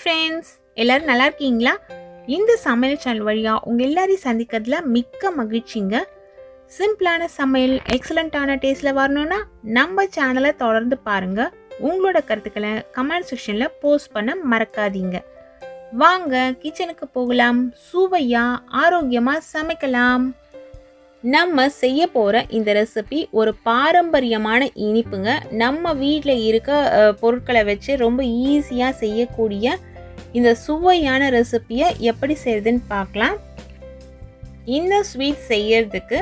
Friends எல்லோரும் நல்லா இருக்கீங்களா? இந்த சமையல் சேனல் வழியாக உங்கள் எல்லாரையும் சந்திக்கிறதுல மிக்க மகிழ்ச்சிங்க. சிம்பிளான சமையல் எக்ஸலண்ட்டான டேஸ்ட்டில் வரணும்னா நம்ம சேனலை தொடர்ந்து பாருங்கள் உங்களோட கருத்துக்களை கமெண்ட் செக்ஷனில் போஸ்ட் பண்ண மறக்காதீங்க. வாங்க கிச்சனுக்கு போகலாம். சுவையாக ஆரோக்கியமாக சமைக்கலாம். நம்ம செய்ய போகிற இந்த ரெசிபி ஒரு பாரம்பரியமான இனிப்புங்க. நம்ம வீட்டில் இருக்க பொருட்களை வச்சு ரொம்ப ஈஸியாக செய்யக்கூடிய இந்த சுவையான ரெசிபியை எப்படி செய்யுதுன்னு பார்க்கலாம். இந்த ஸ்வீட் செய்யறதுக்கு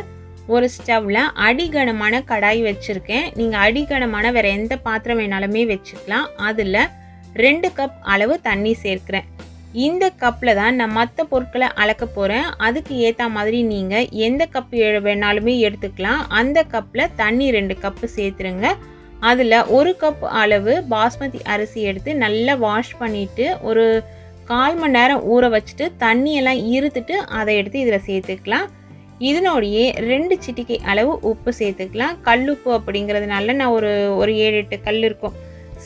ஒரு ஸ்டவ்வில் அடிகனமான கடாய் வச்சுருக்கேன். நீங்கள் அடிகனமான வேறு எந்த பாத்திரம் வேணாலுமே வச்சுக்கலாம். அதில் ரெண்டு கப் அளவு தண்ணி சேர்க்குறேன். இந்த கப்பில் தான் நான் மற்ற பொருட்களை அளக்க போகிறேன் அதுக்கு ஏற்ற மாதிரி நீங்கள் எந்த கப் வேணாலுமே எடுத்துக்கலாம். அந்த கப்பில் தண்ணி ரெண்டு கப்பு சேர்த்துருங்க. அதில் ஒரு கப் அளவு பாஸ்மதி அரிசி எடுத்து நல்லா வாஷ் பண்ணிவிட்டு ஒரு கால் மணி நேரம் ஊற வச்சுட்டு தண்ணியெல்லாம் இருத்துட்டு அதை எடுத்து இதில் சேர்த்துக்கலாம். இதனோடையே ரெண்டு சிட்டிக்கை அளவு உப்பு சேர்த்துக்கலாம். கல்லுப்பு அப்படிங்கிறதுனால நான் ஒரு ஒரு ஏழு எட்டு கல் இருக்கும்.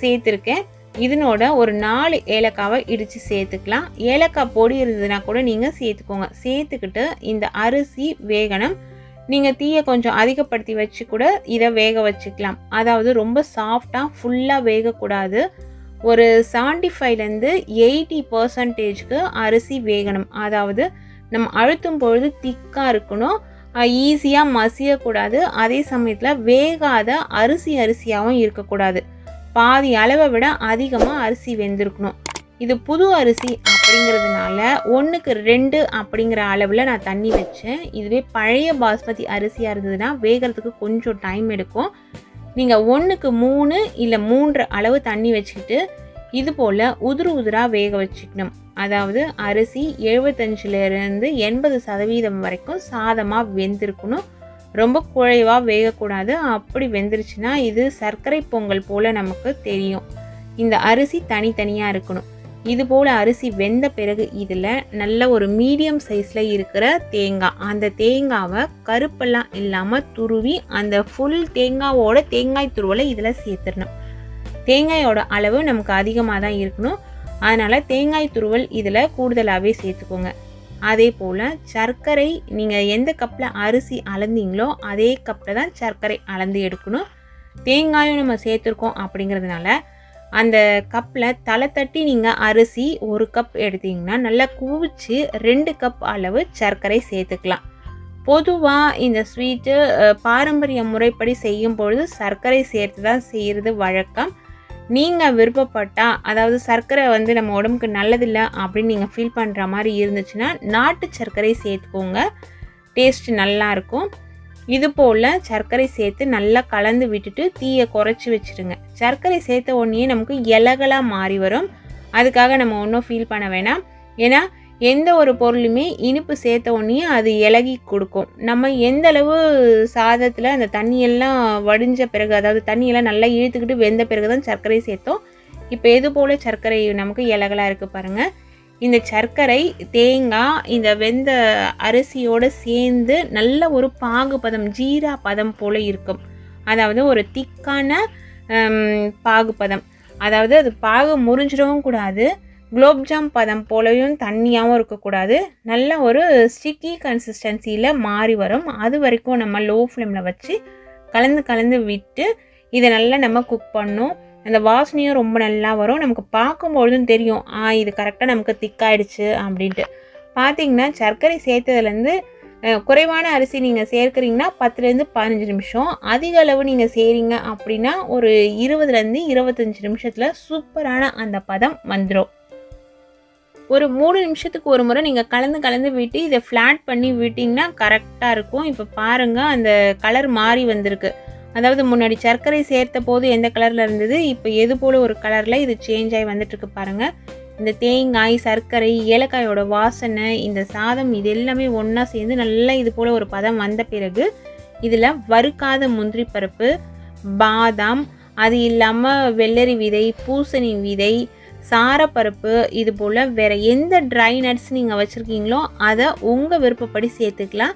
சேர்த்துருக்கேன். இதனோட ஒரு நாலு ஏலக்காவை இடித்து சேர்த்துக்கலாம். ஏலக்காய் பொடி இருந்ததுன்னா கூட நீங்கள் சேர்த்துக்கோங்க. சேர்த்துக்கிட்டு இந்த அரிசி வேகணும். நீங்கள் தீயை கொஞ்சம் அதிகப்படுத்தி வச்சு கூட இதை வேக வச்சுக்கலாம். அதாவது ரொம்ப சாஃப்டாக ஃபுல்லாக வேகக்கூடாது. ஒரு செவன்டி ஃபைவ்லேருந்து எயிட்டி பர்சன்டேஜ்க்கு அரிசி வேகணும். அதாவது நம்ம அழுத்தும் பொழுது திக்காக இருக்கணும். ஈஸியாக மசியக்கூடாது. அதே சமயத்தில் வேகாத அரிசி அரிசியாகவும் இருக்கக்கூடாது. பாதி அளவை விட அதிகமாக அரிசி வெந்திருக்கணும். இது புது அரிசி அப்படிங்கிறதுனால ஒன்றுக்கு ரெண்டு அப்படிங்கிற அளவில் நான் தண்ணி வச்சேன். இதுவே பழைய பாஸ்மதி அரிசியாக இருந்ததுன்னா வேகிறதுக்கு கொஞ்சம் டைம் எடுக்கும். நீங்கள் ஒன்றுக்கு மூணு இல்லை மூன்று அளவு தண்ணி வச்சுக்கிட்டு இது போல் உதிரு உதிராக வேக வச்சுக்கணும். அதாவது அரிசி எழுபத்தஞ்சிலேருந்து எண்பது சதவீதம் வரைக்கும் சாதமாக வெந்திருக்கணும். ரொம்ப குழைவாக வேகக்கூடாது. அப்படி வெந்துருச்சுன்னா இது சர்க்கரை பொங்கல் போல் நமக்கு தெரியும். இந்த அரிசி தனித்தனியாக இருக்கணும். இது போல் அரிசி வெந்த பிறகு இதில் நல்ல ஒரு மீடியம் சைஸில் இருக்கிற தேங்காய் அந்த தேங்காவை கருப்பெல்லாம் இல்லாமல் துருவி அந்த ஃபுல் தேங்காவோட தேங்காய் துருவலை இதில் சேர்த்துடணும். தேங்காயோட அளவு நமக்கு அதிகமாக தான் இருக்கணும். அதனால் தேங்காய் துருவல் இதில் கூடுதலாகவே சேர்த்துக்கோங்க. அதே போல் சர்க்கரை நீங்கள் எந்த கப்பில் அரிசி அளந்தீங்களோ அதே கப்பில் தான் சர்க்கரை அளந்து எடுக்கணும். தேங்காயும் நம்ம சேர்த்துருக்கோம் அப்படிங்கிறதுனால அந்த கப்பில் தலை தட்டி நீங்கள் அரிசி ஒரு கப் எடுத்தீங்கன்னா நல்லா குவிச்சு ரெண்டு கப் அளவு சர்க்கரை சேர்த்துக்கலாம். பொதுவாக இந்த ஸ்வீட்டு பாரம்பரிய முறைப்படி செய்யும் பொழுது சர்க்கரை சேர்த்து தான் செய்கிறது வழக்கம். நீங்கள் விருப்பப்பட்டால் அதாவது சர்க்கரை வந்து நம்ம உடம்புக்கு நல்லதில்லை அப்படின்னு நீங்கள் ஃபீல் பண்ணுற மாதிரி இருந்துச்சுன்னா நாட்டு சர்க்கரை சேர்த்துக்கோங்க. டேஸ்ட் நல்லா இருக்கும். இது போல் சர்க்கரை சேர்த்து நல்லா கலந்து விட்டுட்டு தீயை குறைச்சி வச்சுருங்க. சர்க்கரை சேர்த்த உடனே நமக்கு இலகலாக மாறி வரும். அதுக்காக நம்ம ஒன்றும் ஃபீல் பண்ண வேணாம். ஏன்னா எந்த ஒரு பொருளுமே இனிப்பு சேர்த்த உடனே அது இலகி கொடுக்கும். நம்ம எந்த அளவு சாதத்தில் அந்த தண்ணியெல்லாம் வடிஞ்ச பிறகு அதாவது தண்ணியெல்லாம் நல்லா இழுத்துக்கிட்டு வெந்த பிறகு தான் சர்க்கரை சேர்த்தோம். இப்போ எது போல் சர்க்கரை நமக்கு இலகலாக இருக்குது பாருங்கள் இந்த சர்க்கரை தேங்காய் இந்த வெந்த அரிசியோடு சேர்ந்து நல்ல ஒரு பாகு பதம் ஜீரா பதம் போல் இருக்கும். அதாவது ஒரு திக்கான பாகு பதம். அதாவது அது பாகு முறிஞ்சிடவும் கூடாது. குலோப்ஜாம் பதம் போலவும் தண்ணியாகவும் இருக்கக்கூடாது. நல்ல ஒரு ஸ்டிக்கி கன்சிஸ்டன்சியில் மாறி வரும். அது வரைக்கும் நம்ம லோ ஃப்ளேமில் வச்சு கலந்து கலந்து விட்டு இதை நல்லா நம்ம குக் பண்ணோம். அந்த வாசனையும் ரொம்ப நல்லா வரும். நமக்கு பார்க்கும்பொழுதும் தெரியும் ஆ இது கரெக்டாக நமக்கு திக்காயிடுச்சு அப்படின்ட்டு. பார்த்தீங்கன்னா சர்க்கரை சேர்த்ததுலேருந்து குறைவான அரிசி நீங்கள் சேர்க்குறீங்கன்னா பத்துலேருந்து பதினஞ்சு நிமிஷம். அதிக அளவு நீங்கள் செய்கிறீங்க அப்படின்னா ஒரு இருபதுலேருந்து இருபத்தஞ்சி நிமிஷத்தில் சூப்பரான அந்த பதம் வந்துடும் ஒரு மூணு நிமிஷத்துக்கு ஒரு முறை நீங்கள் கலந்து கலந்து விட்டு இதை ஃப்ளாட் பண்ணி விட்டிங்கன்னா கரெக்டாக இருக்கும். இப்போ பாருங்கள் அந்த கலர் மாறி வந்திருக்கு. அதாவது முன்னாடி சர்க்கரை சேர்த்த போது எந்த கலரில் இருந்தது இப்போ எது போல் ஒரு கலரில் இது சேஞ்ச் ஆகி வந்துட்டுருக்கு பாருங்கள் இந்த தேங்காய் சர்க்கரை ஏலக்காயோட வாசனை இந்த சாதம் இது எல்லாமே ஒன்றா சேர்ந்து நல்லா இது போல் ஒரு பதம் வந்த பிறகு இதில் வறுக்காத முந்திரி பருப்பு பாதாம் அது இல்லாமல் வெள்ளரி விதை பூசணி விதை சாரப்பருப்பு இது போல் வேறு எந்த ட்ரை நட்ஸ் நீங்கள் வச்சுருக்கீங்களோ அதை உங்கள் விருப்பப்படி சேர்த்துக்கலாம்.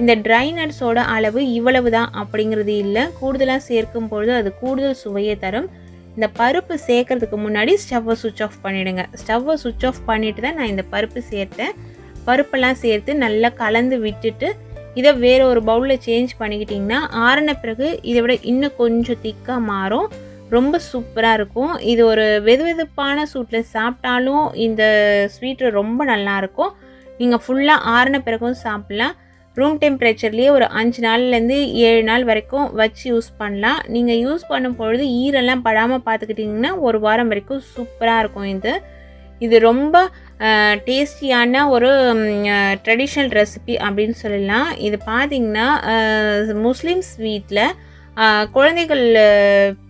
இந்த ட்ரை நட்ஸோட அளவு இவ்வளவு தான் அப்படிங்கிறது இல்லை. கூடுதலாக சேர்க்கும் பொழுது அது கூடுதல் சுவையை தரும். இந்த பருப்பு சேர்க்கறதுக்கு முன்னாடி ஸ்டவ்வை சுவிட்ச் ஆஃப் பண்ணிவிடுங்க ஸ்டவ்வை சுவிட்ச் ஆஃப் பண்ணிவிட்டு தான் நான் இந்த பருப்பு சேர்த்தேன். பருப்பெல்லாம் சேர்த்து நல்லா கலந்து விட்டுட்டு இதை வேறு ஒரு பவுலில் சேஞ்ச் பண்ணிக்கிட்டிங்கன்னா ஆறின பிறகு இதை விட இன்னும் கொஞ்சம் திக்காக மாறும். ரொம்ப சூப்பராக இருக்கும். இது ஒரு வெது வெதுப்பான சூட்டில் சாப்பிட்டாலும் இந்த ஸ்வீட்டு ரொம்ப நல்லாயிருக்கும் நீங்கள் ஃபுல்லாக ஆறின பிறகும் சாப்பிட்லாம். ரூம் டெம்பரேச்சர்லேயே ஒரு அஞ்சு நாள்லேருந்து ஏழு நாள் வரைக்கும் வச்சு யூஸ் பண்ணலாம். நீங்கள் யூஸ் பண்ணும் பொழுது ஈரெல்லாம் படாமல் பார்த்துக்கிட்டிங்கன்னா ஒரு வாரம் வரைக்கும் சூப்பராக இருக்கும் இது. இது ரொம்ப டேஸ்டியான ஒரு ட்ரெடிஷ்னல் ரெசிபி அப்படின்னு சொல்லலாம். இது பார்த்திங்கன்னா முஸ்லீம் ஸ்வீட்டில் குழந்தைகள்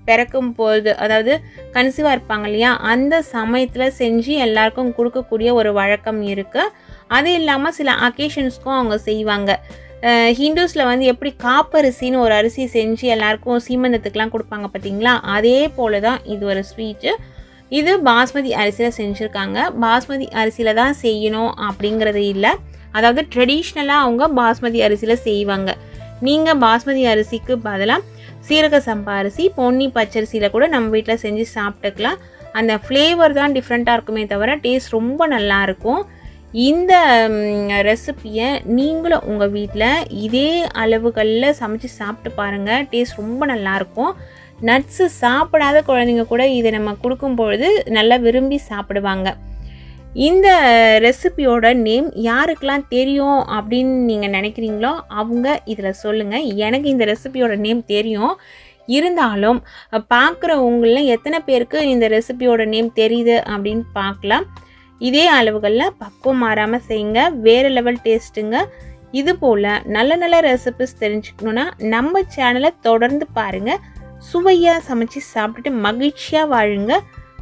பிறக்கும் போது அதாவது கன்சீவாக இருப்பாங்க இல்லையா? அந்த சமயத்தில் செஞ்சு எல்லாருக்கும் கொடுக்கக்கூடிய ஒரு வழக்கம் இருக்குது அது இல்லாமல் சில அக்கேஷன்ஸ்க்கும் அவங்க செய்வாங்க. ஹிந்துஸில் வந்து எப்படி காப்பரிசின்னு ஒரு அரிசி செஞ்சு எல்லாருக்கும் சீமந்தத்துக்கெலாம் கொடுப்பாங்க பார்த்தீங்களா அதே போல் தான் இது ஒரு ஸ்வீட்டு இது பாஸ்மதி அரிசியில் செஞ்சுருக்காங்க. பாஸ்மதி அரிசியில் தான் செய்யணும் அப்படிங்கிறது இல்லை. அதாவது ட்ரெடிஷ்னலாக அவங்க பாஸ்மதி அரிசியில் செய்வாங்க. நீங்கள் பாஸ்மதி அரிசிக்கு பதிலாக சீரக சம்பா அரிசி பொன்னி பச்சரிசியில் கூட நம்ம வீட்டில் செஞ்சு சாப்பிட்டுக்கலாம். அந்த ஃப்ளேவர் தான் டிஃப்ரெண்ட்டாக இருக்குமே தவிர டேஸ்ட் ரொம்ப நல்லாயிருக்கும் இந்த ரெசிப்பியை நீங்களும் உங்கள் வீட்டில் இதே அளவுகளில் சமைச்சு சாப்பிட்டு பாருங்கள் டேஸ்ட் ரொம்ப நல்லாயிருக்கும் நட்ஸு சாப்பிடாத குழந்தைங்க கூட இதை நம்ம கொடுக்கும் பொழுது நல்லா விரும்பி சாப்பிடுவாங்க. இந்த ரெசிபியோட நேம் யாருக்கெல்லாம் தெரியும் அப்படின்னு நீங்கள் நினைக்கிறீங்களோ அவங்க இதில் சொல்லுங்கள் எனக்கு இந்த ரெசிபியோட நேம் தெரியும். இருந்தாலும் பார்க்குறவங்களில் எத்தனை பேருக்கு இந்த ரெசிபியோட நேம் தெரியுது அப்படின்னு பார்க்கலாம் இதே அளவுகளில் பக்குவம் மாறாமல் செய்யுங்க. வேறு லெவல் டேஸ்ட்டுங்க இது போல் நல்ல நல்ல ரெசிபிஸ் தெரிஞ்சுக்கணுன்னா நம்ம சேனலை தொடர்ந்து பாருங்கள் சுவையாக சமைச்சு சாப்பிட்டுட்டு மகிழ்ச்சியாக வாழுங்க.